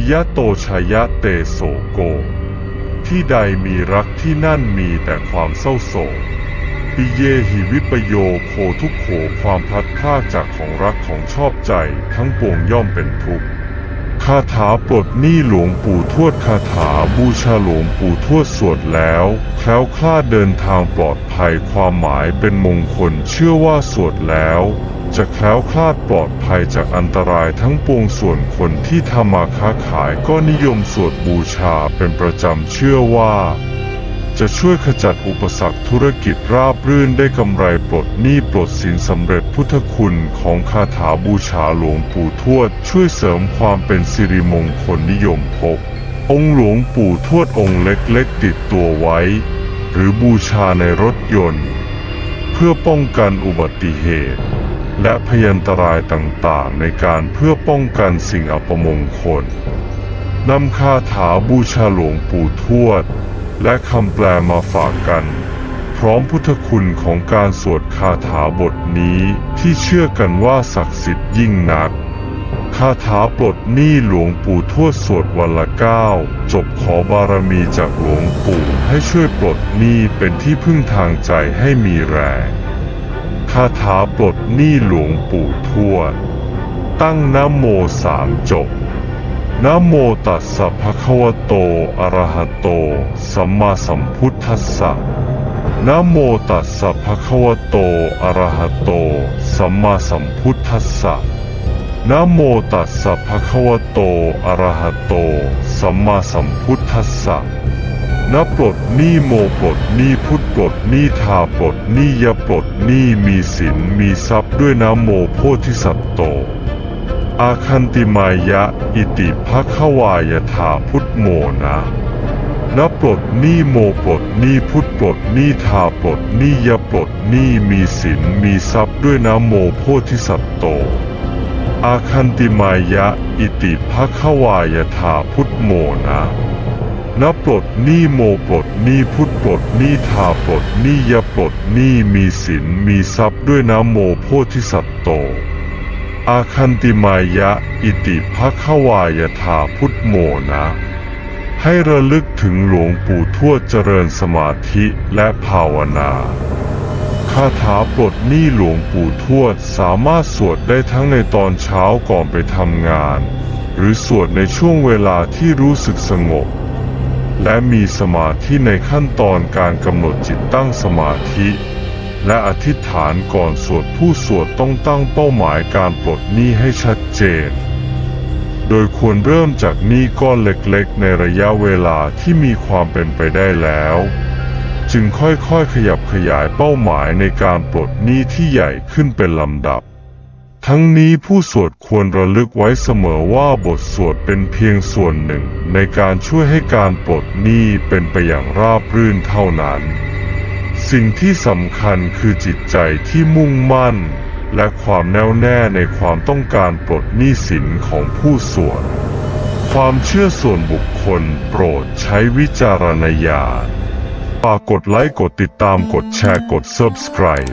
ปิยะโตชยะเตโสโก ที่ใดมีรักที่นั่นมีแต่ความเศร้าโศกปิเยหิวิปโยโคทุกโขความพลัดพราจากของรักของชอบใจทั้งปวงย่อมเป็นทุกข์คาถาปลดหนี้หลวงปู่ทวดคาถาบูชาหลวงปู่ทวดสวดแล้วแคล้วคลาดเดินทางปลอดภัยความหมายเป็นมงคลเชื่อว่าสวดแล้ว จะแคล้วคลาดปลอดภัยจากอันตรายทั้งปวงส่วนคนที่ทำมาค้าขายก็นิยมสวดบูชาเป็นประจำเชื่อว่า จะช่วยขจัดอุปสรรคธุรกิจราบรื่นได้กำไรปลดหนี้ปลดสินสำเร็จพุทธคุณของคาถาบูชาหลวงปู่ทวด ช่วยเสริมความเป็นสิริมงคลนิยมพก องค์หลวงปู่ทวดองค์เล็กๆติดตัวไว้ หรือบูชาในรถยนต์ เพื่อป้องกันอุบัติเหตุ และพยันตรายต่างๆ ในการเพื่อป้องกันสิ่งอัปมงคลนำคาถาบูชาหลวงปู่ทวด และคำแปลมาฝากกัน พร้อมพุทธคุณของการสวดคาถาบทนี้ที่เชื่อกันว่าศักดิ์สิทธิ์ยิ่งนัก คาถาปลดหนี้หลวงปู่ทวดสวดวันละเก้าจบขอบารมีจากหลวงปู่ให้ช่วยปลดหนี้เป็นที่พึ่งทางใจให้มีแรง คาถาปลดหนี้หลวงปู่ทวด ตั้งนโมสามจบนโมตัสสะภะคะวะโต อะระหะโต สัมมาสัมพุทธัสสะนโมตัสสะภะคะวะโต อะระหะโต สัมมาสัมพุทธัสสะนโมตัสสะภะคะวะโต อะระหะโต สัมมาสัมพุทธัสสะ นะปลดหนี้โมปลดหนี้พุทธปลดหนี้ทาปลดหนี้ยะปลดหนี้มีสินมีทรัพย์ด้วยนะโมโพธิสัตโต อาคันติมายะ อิติภควายถาพุทธโมนะนปลดหนี้โมปลดหนี้พุทธปลดหนี้ทาปลดหนี้ยะปลดหนี้มีสินมีทรัพย์ด้วยนะโมโพธิสัตโตอาคันติมายะ อิติภควายถาพุทธโมนะ นปลดหนี้โมปลดหนี้พุทธปลดหนี้ทาปลดหนี้ยะปลดหนี้มีสินมีทรัพย์ด้วยนะโมโพธิสัตโต อาคันติมายะอิติภควายถาพุทธโมนะ ให้ระลึกถึงหลวงปู่ทวดเจริญสมาธิและภาวนาคาถาปลดหนี้หลวงปู่ทวดสามารถสวดได้ทั้งในตอนเช้าก่อนไปทำงาน หรือสวดในช่วงเวลาที่รู้สึกสงบ และมีสมาธิในขั้นตอนการกำหนดจิตตั้งสมาธิ และอธิษฐานก่อนสวดผู้สวดต้องตั้งเป้าหมายการปลดหนี้ให้ชัดเจน โดยควรเริ่มจากหนี้ก้อนเล็กๆ ในระยะเวลาที่มีความเป็นไปได้แล้ว จึงค่อยๆขยับขยายเป้าหมายในการปลดหนี้ที่ใหญ่ขึ้นเป็นลำดับ ทั้งนี้ผู้สวดควรระลึกไว้เสมอว่าบทสวดเป็นเพียงส่วนหนึ่ง ในการช่วยให้การปลดหนี้เป็นไปอย่างราบรื่นเท่านั้น สิ่งที่สำคัญคือจิตใจที่มุ่งมั่น และความแน่วแน่ในความต้องการปลดหนี้สินของผู้สวด ความเชื่อส่วนบุคคลโปรดใช้วิจารณญาณฝากกดไลค์กดติดตามกดแชร์กด Subscribe